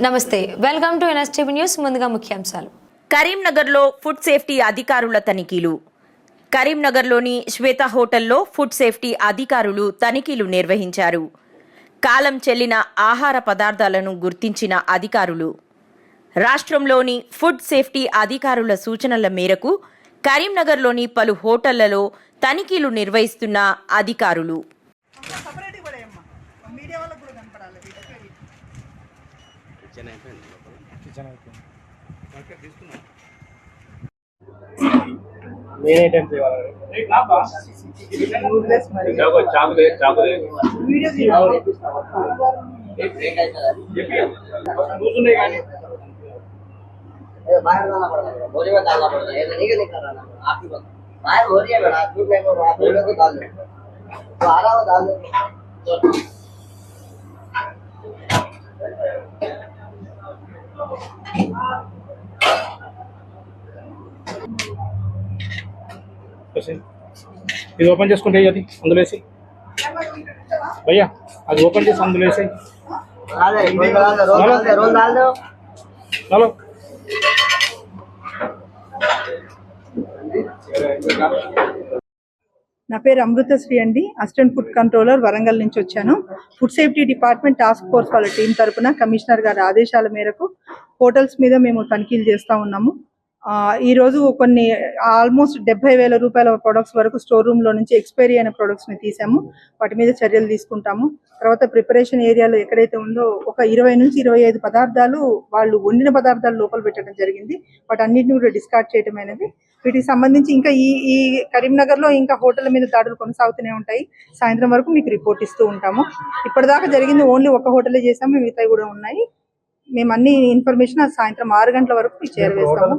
నమస్తే welcome to NSTV news ముందుగా ముఖ్యాంశాలు. కరీంనగర్లో ఫుడ్ సేఫ్టీ అధికారుల తనిఖీలు. కరీంనగర్లోని శ్వేత హోటల్లో ఫుడ్ సేఫ్టీ అధికారులు తనిఖీలు నిర్వహించారు. కాలం చెల్లిన ఆహార పదార్థాలను గుర్తించిన అధికారులు. రాష్ట్రంలోని ఫుడ్ సేఫ్టీ అధికారుల సూచనల మేరకు కరీంనగర్లోని పలు హోటళ్ళలో తనిఖీలు నిర్వహిస్తున్న అధికారులు. మెయిన్ ఐటమ్స్ ఇవ్వాలి Useless మరి. వీడియో తీయాలి. बाहर जाना पड़ता है बोझ में डालना पड़ता है नहीं नहीं कर रहा आप ही बताओ बाहर हो रही है बेटा दूध नहीं हो आप लोगों को डाल दो तो आ रहा हो डाल दो ఇది ఓపెన్ చేసుకుంటే అది అందులో వేసి. భయ్యా అది ఓపెన్ చేసి అందులో వేసి. Hello Thank you. నా పేరు అమృతశ్రీ అండి. అసిస్టెంట్ ఫుడ్ కంట్రోలర్ వరంగల్ నుంచి వచ్చాను. Food safety department task force వాళ్ళ టీం తరపున కమిషనర్ గారి ఆదేశాల మేరకు హోటల్స్ మీద మేము తనిఖీలు చేస్తూ ఉన్నాము. ఆ, ఈ రోజు కొన్ని ఆల్మోస్ట్ డెబ్బై వేల రూపాయల ప్రొడక్ట్స్ వరకు స్టోర్ రూమ్లో నుంచి ఎక్స్పైరీ అయిన ప్రొడక్ట్స్ని తీసాము. వాటి మీద చర్యలు తీసుకుంటాము. తర్వాత ప్రిపరేషన్ ఏరియాలో ఎక్కడైతే ఉందో ఒక ఇరవై నుంచి ఇరవై ఐదు పదార్థాలు వాళ్ళు వండిన పదార్థాలు లోపల పెట్టడం జరిగింది. వాటి అన్నింటిని కూడా డిస్కార్డ్ చేయడం అనేది వీటికి సంబంధించి ఇంకా ఈ ఈ కరీంనగర్లో ఇంకా హోటల్ మీద దాడులు కొనసాగుతూనే ఉంటాయి. సాయంత్రం వరకు మీకు రిపోర్ట్ ఇస్తూ ఉంటాము. ఇప్పటిదాకా జరిగింది ఓన్లీ ఒక హోటలే చేసాము మిగతాయి కూడా ఉన్నాయి. మేము అన్ని ఇన్ఫర్మేషన్ సాయంత్రం ఆరు గంటల వరకు మీకు చేరవేస్తాము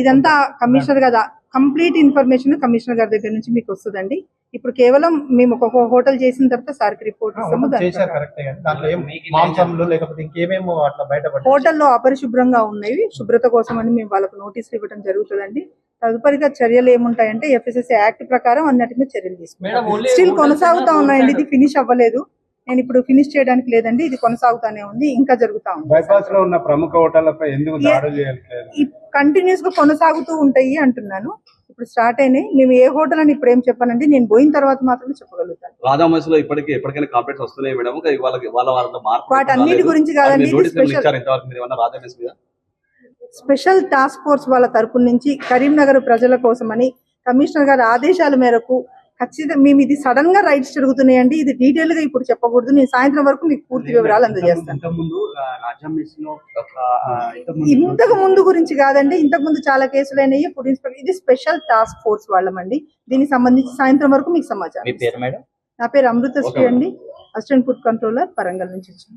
ఇదంతా కమిషనర్ గారు కంప్లీట్ ఇన్ఫర్మేషన్ కమిషనర్ గారి దగ్గర నుంచి మీకు వస్తుందండి. ఇప్పుడు కేవలం మేము ఒక్కొక్క హోటల్ చేసిన తర్వాత సార్కి రిపోర్ట్ ఇస్తాము దాని చేశారు ప్రకారం. కరెక్టే కానీ దాంట్లో ఏం మాంసంలో లేకపోతే ఇంకేమేమో అట్లా బయటపడి హోటల్లో అపరిశుభ్రంగా ఉన్నాయి శుభ్రత కోసం అని మేము వాళ్ళకు నోటీసులు ఇవ్వడం జరుగుతుందండి. తదుపరిగా చర్యలు ఏముంటాయంటే ఎఫ్ఎస్ఎస్ యాక్ట్ ప్రకారం అన్నిటి మీద చర్యలు తీసుకుంటాం. స్టిల్ కొనసాగుతా ఉన్నాయండి. ఇది ఫినిష్ అవ్వలేదు. నేను ఇప్పుడు ఫినిష్ చేయడానికి లేదండి. ఇది కొనసాగుతానే ఉంది. ఇంకా జరుగుతా ఉంది. బైపాస్లో ఉన్న ప్రముఖ హోటళ్ళపై ఎందుకు దాడులు చేయట్లేదు? కంటిన్యూస్గా కొనసాగుతూ ఉంటాయి అంటున్నాను. ఇప్పుడు స్టార్ట్ అయినాయి. మేము ఏ హోటల్ అని ఇప్పుడు ఏం చెప్పానండి. నేను పోయిన తర్వాత మాత్రమే చెప్పగలుగుతాను. ఇప్పటికీ ఎప్పటికైనా కంప్లైంట్స్ వస్తున్నాయి మేడం. మార్పు వాటన్నిటి గురించి కాదండి, స్పెషల్ టాస్క్ ఫోర్స్ వాళ్ళ తరపు నుంచి కరీంనగర్ ప్రజల కోసమని కమిషనర్ గారి ఆదేశాల మేరకు ఖచ్చితంగా మేము ఇది సడన్గా రైట్స్ జరుగుతున్నాయండి. ఇది డీటెయిల్గా ఇప్పుడు చెప్పకూడదు. నేను సాయంత్రం వరకు మీకు పూర్తి వివరాలు అందజేస్తాను. ఇంతకు ముందు గురించి కాదండి. ఇంతకు ముందు చాలా కేసులు అయినాయి ఫుడ్ ఇన్స్పెక్టర్ ఇది స్పెషల్ టాస్క్ ఫోర్స్ వాళ్ళమండి. దీనికి సంబంధించి సాయంత్రం వరకు మీకు సమాచారం మీ పేరు మేడం? నా పేరు అమృతశ్రీ అండి. అసిస్టెంట్ ఫుడ్ కంట్రోలర్ వరంగల్ నుంచి వచ్చింది